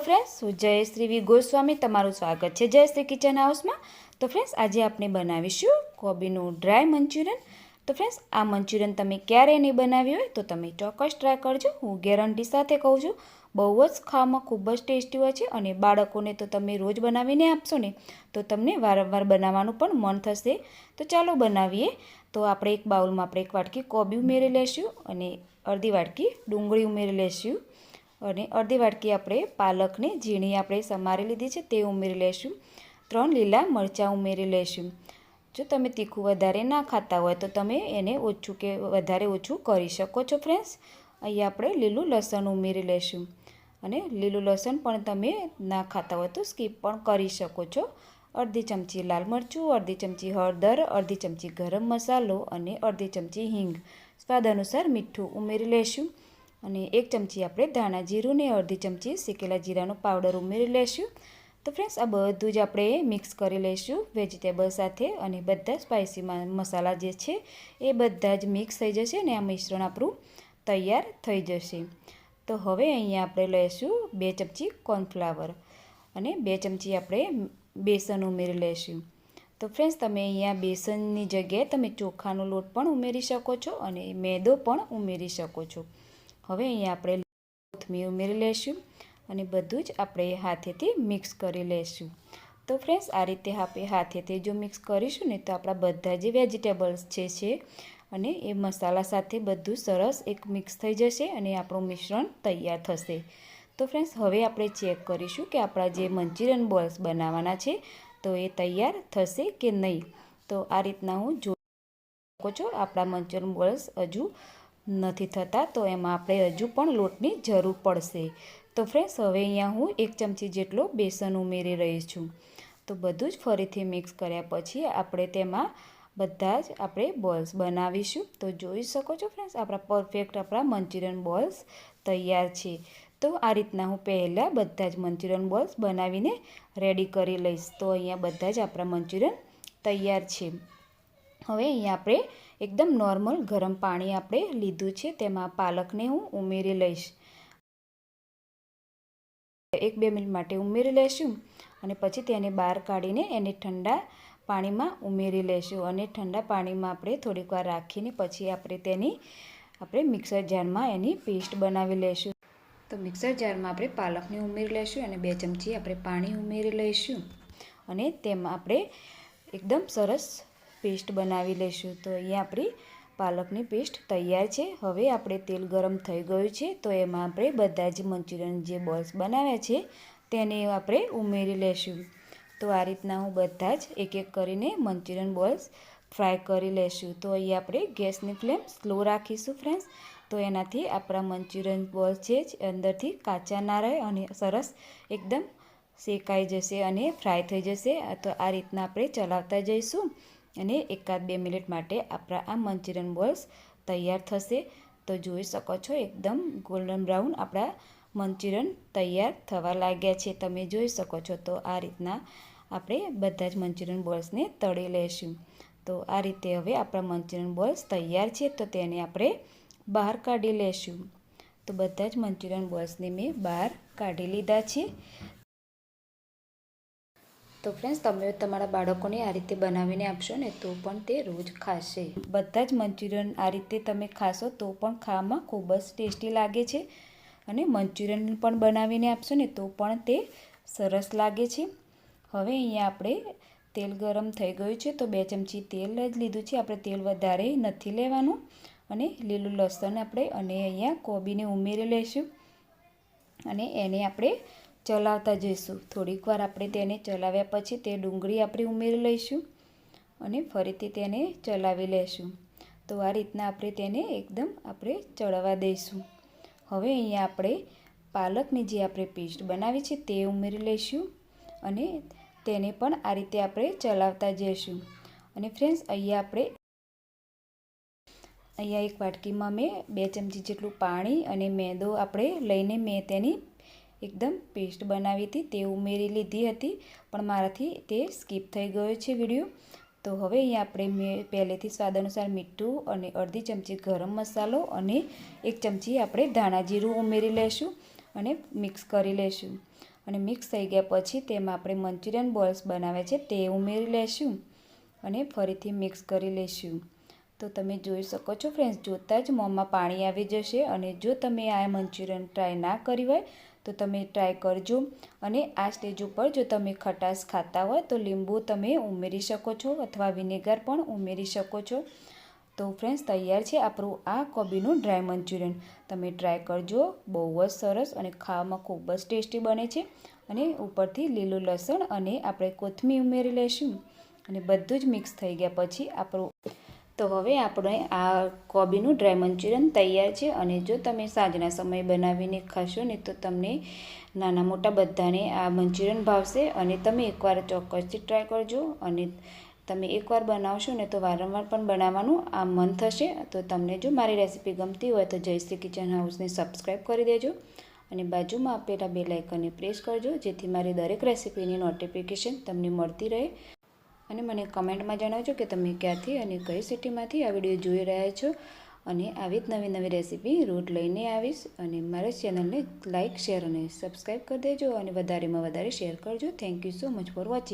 Friends હું જયશ્રી વી ગોસ્વામી, તમારું સ્વાગત છે જયશ્રી કિચન હાઉસમાં તો ફ્રેન્ડ્સ આજે આપણે બનાવીશું કોબીનું ડ્રાય મંચુરિયન. તો ફ્રેન્ડ્સ આ મંચુરિયન તમે ક્યારે નહીં બનાવ્યું હોય તો તમે ચોક્કસ ટ્રાય કરજો. હું ગેરંટી સાથે કહું છું, બહુ જ ખાવામાં ખૂબ જ ટેસ્ટી હોય છે અને બાળકોને તો તમે રોજ બનાવીને આપશો ને તો તમને વારંવાર બનાવવાનું પણ મન થશે. તો ચાલો બનાવીએ. તો આપણે એક બાઉલમાં આપણે એક વાટકી કોબી ઉમેરી લેશું અને અડધી વાટકી ડુંગળી ઉમેરી લઈશું અને અડધી વાટકી આપણે પાલકને ઝીણી આપણે સમારી લીધી છે, તે ઉમેરી લઈશું ત્રણ લીલા મરચાં ઉમેરી લઈશું જો તમે તીખું વધારે ના ખાતા હોય તો તમે એને ઓછું કે વધારે ઓછું કરી શકો છો ફ્રેન્ડ્સ અહીંયા આપણે લીલું લસણ ઉમેરી લઈશું અને લીલું લસણ પણ તમે ના ખાતા હોય તો સ્કીપ પણ કરી શકો છો. અડધી ચમચી લાલ મરચું, અડધી ચમચી હળદર, અડધી ચમચી ગરમ મસાલો અને અડધી ચમચી હિંગ. સ્વાદ અનુસાર મીઠું ઉમેરી લઈશું અને એક ચમચી આપણે ધાણા જીરું ને અડધી ચમચી શેકેલા જીરાનો પાવડર ઉમેરી લઈશું તો ફ્રેન્ડ્સ આ બધું જ આપણે મિક્સ કરી લઈશું વેજીટેબલ સાથે અને બધા સ્પાઇસી મસાલા જે છે એ બધા જ મિક્સ થઈ જશે અને આ મિશ્રણ આપણું તૈયાર થઈ જશે. તો હવે અહીંયા આપણે લઈશું બે ચમચી કોર્નફ્લાવર અને બે ચમચી આપણે બેસન ઉમેરી લઈશું તો ફ્રેન્ડ્સ તમે અહીંયા બેસનની જગ્યાએ તમે ચોખાનો લોટ પણ ઉમેરી શકો છો અને મેદો પણ ઉમેરી શકો છો. હવે અહીંયા આપણે કોથમીર ઉમેરી લઈશું અને બધું જ આપણે હાથેથી મિક્સ કરી લઈશું તો ફ્રેન્ડ્સ, આ રીતે આપણે હાથેથી જો મિક્સ કરીશું ને તો આપણા બધા જે વેજીટેબલ્સ છે છે અને એ મસાલા સાથે બધું સરસ એક મિક્સ થઈ જશે અને આપણું મિશ્રણ તૈયાર થશે. તો ફ્રેન્ડ્સ, હવે આપણે ચેક કરીશું કે આપણા જે મંચુરિયન બોલ્સ બનાવવાના છે તો એ તૈયાર થશે કે નહીં. તો આ રીતના હું જોઈ શકો છો. આપણા મંચુરિયન બોલ્સ હજુ નથી થતા, તો એમાં આપણે હજુ પણ લોટની જરૂર પડશે. તો ફ્રેન્ડ્સ હવે અહીંયા હું એક ચમચી જેટલો બેસન ઉમેરી રહી છું. તો બધું જ ફરીથી મિક્સ કર્યા પછી આપણે તેમાં બધા જ આપણે બોલ્સ બનાવીશું. તો જોઈ શકો છો ફ્રેન્ડ્સ આપણા પરફેક્ટ આપણા મંચુરિયન બોલ્સ તૈયાર છે. તો આ રીતના હું પહેલાં બધા જ મંચુરિયન બોલ્સ બનાવીને રેડી કરી લઈશ. તો અહીંયા બધા જ આપણા મંચુરિયન તૈયાર છે. હવે અહીંયા આપણે એકદમ નોર્મલ ગરમ પાણી આપણે લીધું છે, તેમાં પાલકને હું ઉમેરી લઈશ. એક બે મિનિટ માટે ઉમેરી લઈશું અને પછી તેને બહાર કાઢીને એને ઠંડા પાણીમાં ઉમેરી લઈશું અને ઠંડા પાણીમાં આપણે થોડીક વાર રાખીને પછી આપણે તેની, આપણે મિક્સર જારમાં એની પેસ્ટ બનાવી લઈશું તો મિક્સર જારમાં આપણે પાલકને ઉમેરી લઈશું અને બે ચમચી આપણે પાણી ઉમેરી લઈશું અને તેમાં આપણે એકદમ સરસ પેસ્ટ બનાવી લઈશું તો અહીંયા આપણી પાલકની પેસ્ટ તૈયાર છે. હવે આપણે તેલ ગરમ થઈ ગયું છે. તો એમાં આપણે બધા જ મંચુરિયન જે બોલ્સ બનાવ્યા છે, તેને આપણે ઉમેરી લઈશું તો આ રીતના હું બધા જ એક એક કરીને મંચુરિયન બોલ્સ ફ્રાય કરી લઈશું તો અહીંયા આપણે ગેસની ફ્લેમ સ્લો રાખીશું, ફ્રેન્ડ્સ. તો એનાથી આપણા મંચુરિયન બોલ્સ છે જ અંદરથી કાચા ના રહે અને સરસ એકદમ શેકાઈ જશે અને ફ્રાય થઈ જશે. તો આ રીતના આપણે ચલાવતા જઈશું. અને એકાદ બે મિનિટ માટે આપણા આ મંચુરિયન બોલ્સ તૈયાર થશે. તો જોઈ શકો છો, એકદમ ગોલ્ડન બ્રાઉન આપણા મંચુરિયન તૈયાર થવા લાગ્યા છે. તમે જોઈ શકો છો, તો આ રીતના આપણે બધા જ મંચુરિયન બોલ્સને તળી લઈશું તો આ રીતે હવે આપણા મંચુરિયન બોલ્સ તૈયાર છે, તો તેને આપણે બહાર કાઢી લઈશું તો બધા જ મંચુરિયન બોલ્સને મેં બહાર કાઢી લીધા છે. તો ફ્રેન્ડ્સ તમે તમારા બાળકોને આ રીતે બનાવીને આપશો ને તો પણ તે રોજ ખાશે. બધા જ મંચુરિયન આ રીતે તમે ખાશો તો પણ ખાવામાં ખૂબ જ ટેસ્ટી લાગે છે. અને મંચુરિયન પણ બનાવીને આપશો ને તો પણ તે સરસ લાગે છે. હવે અહીંયા આપણે તેલ ગરમ થઈ ગયું છે તો બે ચમચી તેલ જ લીધું છે. આપણે તેલ વધારે નથી લેવાનું અને લીલું લસણ આપણે અને અહીંયા કોબીને ઉમેરી લઈશું અને એને આપણે ચલાવતા જઈશું. થોડીક વાર આપણે તેને ચલાવ્યા પછી તે ડુંગળી આપણે ઉમેરી લઈશું અને ફરીથી તેને ચલાવી લઈશું તો આ રીતના આપણે તેને એકદમ આપણે ચડવા દઈશું. હવે અહીંયા આપણે પાલકની જે આપણે પેસ્ટ બનાવી છે તે ઉમેરી લઈશું અને તેને પણ આ રીતે આપણે ચલાવતા જઈશું. અને ફ્રેન્ડ્સ, અહીંયા આપણે અહીંયા એક વાટકીમાં મેં બે ચમચી જેટલું પાણી અને મેંદો આપણે લઈને મેં તેની એકદમ પેસ્ટ બનાવી હતી, તે ઉમેરી લીધી હતી, પણ મારાથી તે સ્કીપ થઈ ગયો છે વીડિયો. તો હવે અહીંયા આપણે મેં, પહેલેથી સ્વાદ અનુસાર મીઠું અને અડધી ચમચી ગરમ મસાલો અને એક ચમચી આપણે ધાણા જીરું ઉમેરી લઈશું અને મિક્સ કરી લઈશું અને મિક્સ થઈ ગયા પછી તેમાં આપણે મંચુરિયન બોલ્સ બનાવ્યા છે, તે ઉમેરી લેશું અને ફરીથી મિક્સ કરી લઈશું તો તમે જોઈ શકો છો ફ્રેન્ડ્સ, જોતાં જ મોંમાં પાણી આવી જશે અને જો તમે આ મંચુરિયન ટ્રાય ના કરી હોય તો તમે ટ્રાય કરજો. અને આ સ્ટેજ ઉપર જો તમે ખટાશ ખાતા હોય તો લીંબુ તમે ઉમેરી શકો છો અથવા વિનેગર પણ ઉમેરી શકો છો. તો ફ્રેન્ડ્સ તૈયાર છે આપણું આ કોબીનું ડ્રાય મંચુરિયન. તમે ટ્રાય કરજો. બહુ જ સરસ અને ખાવામાં ખૂબ જ ટેસ્ટી બને છે. અને ઉપરથી લીલું લસણ અને આપણે કોથમીર ઉમેરી લઈશું. અને બધું જ મિક્સ થઈ ગયા પછી આપણું તો હવે આપણે આ કોબીનું ડ્રાય મંચુરિયન તૈયાર છે અને જો તમે સાંજના સમયે બનાવીને ખાશો ને તો તમને નાના મોટા બધાને આ મંચુરિયન ભાવશે અને તમે એકવાર ચોક્કસથી ટ્રાય કરજો અને તમે એકવાર બનાવશો ને તો વારંવાર પણ બનાવવાનું આ મન થશે. તો તમને જો મારી રેસીપી ગમતી હોય તો જયશ્રી કિચન હાઉસને સબસ્ક્રાઈબ કરી દેજો અને બાજુમાં આપેલા બે લાઇકનને પ્રેસ કરજો જેથી મારી દરેક રેસીપીની નોટિફિકેશન તમને મળતી રહે. અને મને કમેન્ટમાં જણાવજો કે તમે ક્યાંથી અને કઈ સિટીમાંથી આ વીડિયો જોઈ રહ્યા છો. અને આવી જ નવી નવી રેસીપી રોજ લઈને આવીશ. અને મારા ચેનલને લાઇક શેર અને સબસ્ક્રાઈબ કરી દેજો અને વધારેમાં વધારે શેર કરજો. Thank you so much for watching